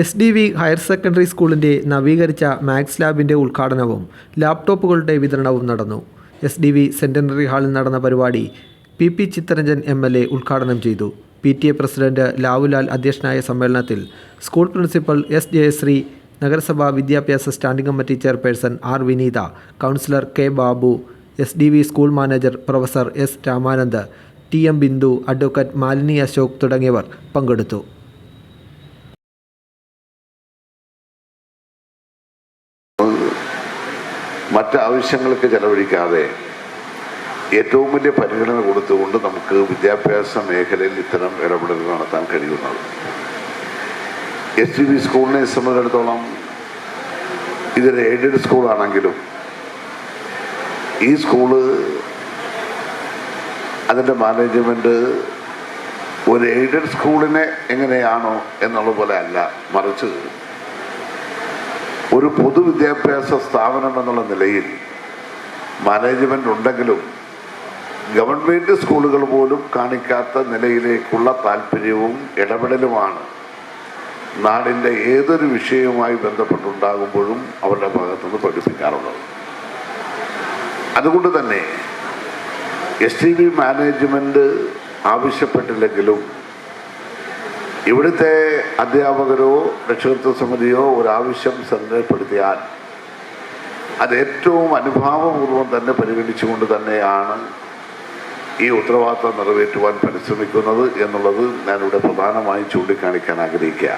S D V higher secondary സ്കൂളിന്റെ നവീകരിച്ച maths ലാബിന്റെ ഉദ്ഘാടനവും ലാപ്ടോപ്പുകളുടെ വിതരണവും നടന്നു. എസ് ഡി വി സെന്റനറി ഹാളിൽ നടന്ന പരിപാടി P P Chittaranjan M L A ഉദ്ഘാടനം ചെയ്തു. P T A president Lavulal അധ്യക്ഷനായ സമ്മേളനത്തിൽ സ്കൂൾ പ്രിൻസിപ്പൽ എസ് ജയശ്രീ നഗരസഭാ വിദ്യാഭ്യാസ standing committee chairperson R Vineetha councillor K Babu S D V school manager professor S Ramanand T M Bindu advocate Malini Ashok തുടങ്ങിയവർ പങ്കെടുത്തു. മറ്റ് ആവശ്യങ്ങൾക്ക് ചെലവഴിക്കാതെ ഏറ്റവും വലിയ പരിഗണന കൊടുത്തുകൊണ്ട് നമുക്ക് വിദ്യാഭ്യാസ മേഖലയിൽ ഇത്തരം ഇടപെടലുകൾ നടത്താൻ കഴിയുന്നത്. എസ് ടി ബി സ്കൂളിനെ സംബന്ധിച്ചിടത്തോളം ഇതൊരു എയ്ഡഡ് സ്കൂളാണെങ്കിലും ഈ സ്കൂൾ അതിന്റെ മാനേജ്മെന്റ് ഒരു എയ്ഡഡ് സ്കൂളിനെ എങ്ങനെയാണോ എന്നുള്ള പോലെ അല്ല മറിച്ച് ഒരു പൊതുവിദ്യാഭ്യാസ സ്ഥാപനം എന്നുള്ള നിലയിൽ മാനേജ്മെന്റ് ഉണ്ടെങ്കിലും ഗവൺമെന്റ് സ്കൂളുകൾ പോലും കാണിക്കാത്ത നിലയിലേക്കുള്ള താല്പര്യവും ഇടപെടലുമാണ് നാടിന്റെ ഏതൊരു വിഷയവുമായി ബന്ധപ്പെട്ടുണ്ടാകുമ്പോഴും അവരുടെ ഭാഗത്തുനിന്ന് പഠിപ്പിക്കാറുള്ളത്. അതുകൊണ്ട് തന്നെ എസ് ടി ബി മാനേജ്മെന്റ് ആവശ്യപ്പെട്ടില്ലെങ്കിലും ഇവിടുത്തെ അധ്യാപകരോ രക്ഷകത്വ സമിതിയോ ഒരാവശ്യം ശ്രദ്ധപ്പെടുത്തിയാൽ അത് ഏറ്റവും അനുഭാവപൂർവം തന്നെ പരിഗണിച്ചുകൊണ്ട് തന്നെയാണ് ഈ ഉത്തരവാദിത്തം നിറവേറ്റുവാൻ പരിശ്രമിക്കുന്നത് എന്നുള്ളത് ഞാനിവിടെ പ്രധാനമായും ചൂണ്ടിക്കാണിക്കാൻ ആഗ്രഹിക്കുക